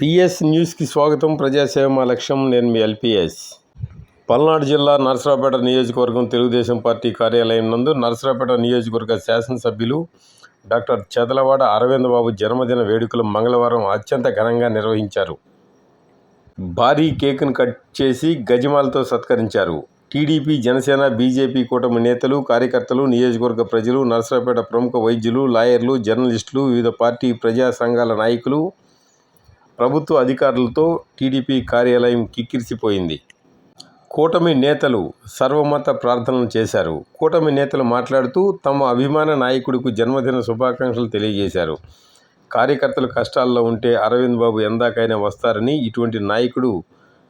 PS న్యూస్కి స్వాగతం. ప్రజాసేవ మా లక్ష్యం. నేను మీ ఎల్పిఎస్. పల్నాడు జిల్లా నరసరావుపేట నియోజకవర్గం తెలుగుదేశం పార్టీ కార్యాలయం నందు నరసరావుపేట నియోజకవర్గ శాసనసభ్యులు డాక్టర్ చెదలవాడ అరవింద్ బాబు జన్మదిన వేడుకలు మంగళవారం అత్యంత ఘనంగా నిర్వహించారు. భారీ కేకును కట్ చేసి గజమాలతో సత్కరించారు. టీడీపీ జనసేన బీజేపీ కూటమి నేతలు కార్యకర్తలు నియోజకవర్గ ప్రజలు నరసరావుపేట ప్రముఖ వైద్యులు లాయర్లు జర్నలిస్టులు వివిధ పార్టీ ప్రజా సంఘాల నాయకులు ప్రభుత్వ అధికారులతో టీడీపీ కార్యాలయం కిక్కిరిసిపోయింది. కూటమి నేతలు సర్వమత ప్రార్థనలు చేశారు. కూటమి నేతలు మాట్లాడుతూ తమ అభిమాన నాయకుడికి జన్మదిన శుభాకాంక్షలు తెలియజేశారు. కార్యకర్తలు కష్టాల్లో ఉంటే అరవింద్ బాబు ఎందాకైనా వస్తారని ఇటువంటి నాయకుడు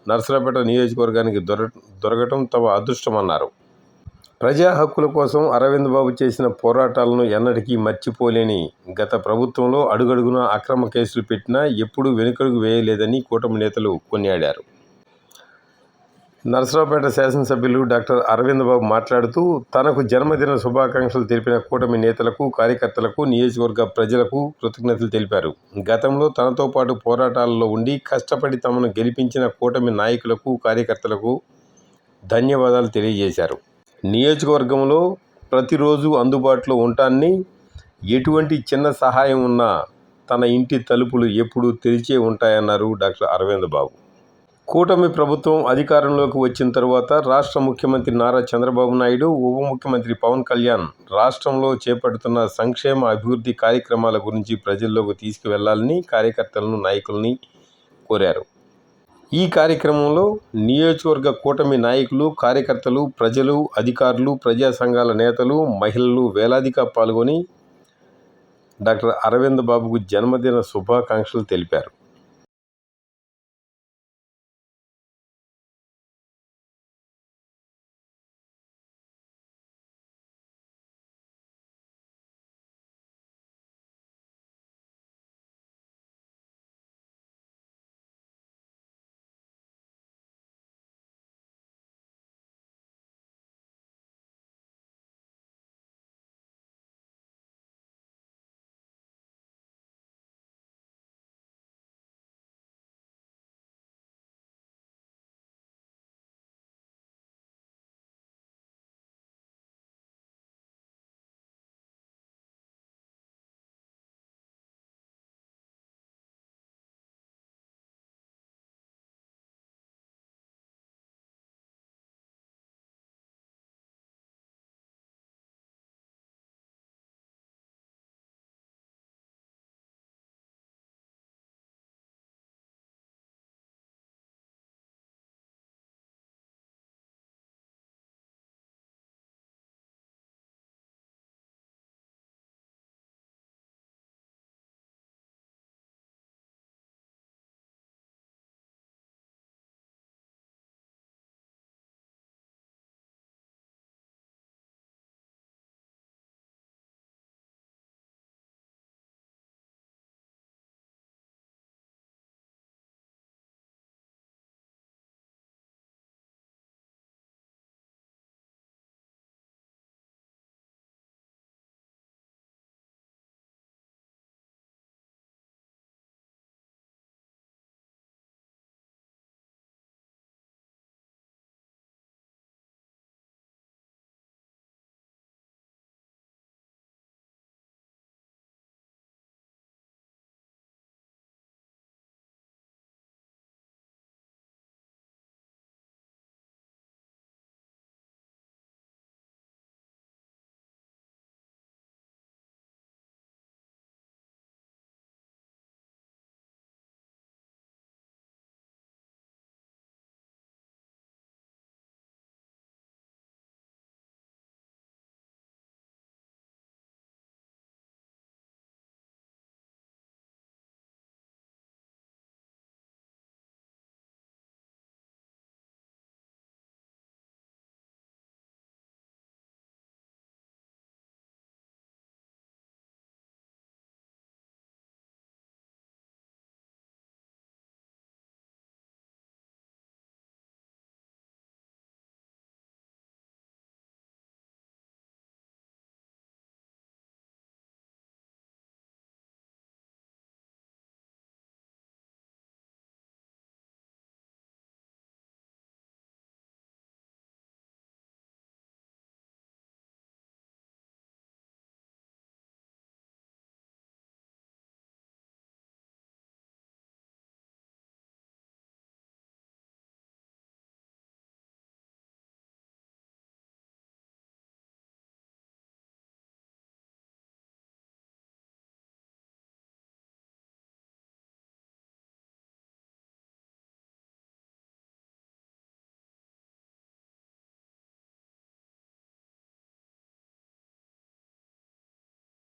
నర్సరాపేట నియోజకవర్గానికి దొర దొరకటం తమ అదృష్టమన్నారు. ప్రజా హక్కుల కోసం అరవింద్ బాబు చేసిన పోరాటాలను ఎన్నటికీ మర్చిపోలేని గత ప్రభుత్వంలో అడుగడుగున అక్రమ కేసులు పెట్టినా ఎప్పుడూ వెనుకడుగు వేయలేదని కూటమి నేతలు కొనియాడారు. నరసరావుపేట శాసనసభ్యులు డాక్టర్ అరవింద్ బాబు మాట్లాడుతూ తనకు జన్మదిన శుభాకాంక్షలు తెలిపిన కూటమి నేతలకు కార్యకర్తలకు నియోజకవర్గ ప్రజలకు కృతజ్ఞతలు తెలిపారు. గతంలో తనతో పాటు పోరాటాలలో ఉండి కష్టపడి తమను గెలిపించిన కూటమి నాయకులకు కార్యకర్తలకు ధన్యవాదాలు తెలియజేశారు. నియోజకవర్గంలో ప్రతిరోజు అందుబాటులో ఉంటాన్ని ఎటువంటి చిన్న సహాయం ఉన్నా తన ఇంటి తలుపులు ఎప్పుడూ తెరిచే ఉంటాయన్నారు డాక్టర్ అరవింద్ బాబు. కూటమి ప్రభుత్వం అధికారంలోకి వచ్చిన తర్వాత రాష్ట్ర ముఖ్యమంత్రి నారా చంద్రబాబు నాయుడు ఉప ముఖ్యమంత్రి పవన్ కళ్యాణ్ రాష్ట్రంలో చేపడుతున్న సంక్షేమ అభివృద్ధి కార్యక్రమాల గురించి ప్రజల్లోకి తీసుకువెళ్ళాలని కార్యకర్తలను నాయకుల్ని కోరారు. ఈ కార్యక్రమంలో నియోజకవర్గ కూటమి నాయకులు కార్యకర్తలు ప్రజలు అధికారులు ప్రజా సంఘాల నేతలు మహిళలు వేలాదిగా పాల్గొని డాక్టర్ అరవింద్ బాబుకు జన్మదిన శుభాకాంక్షలు తెలిపారు.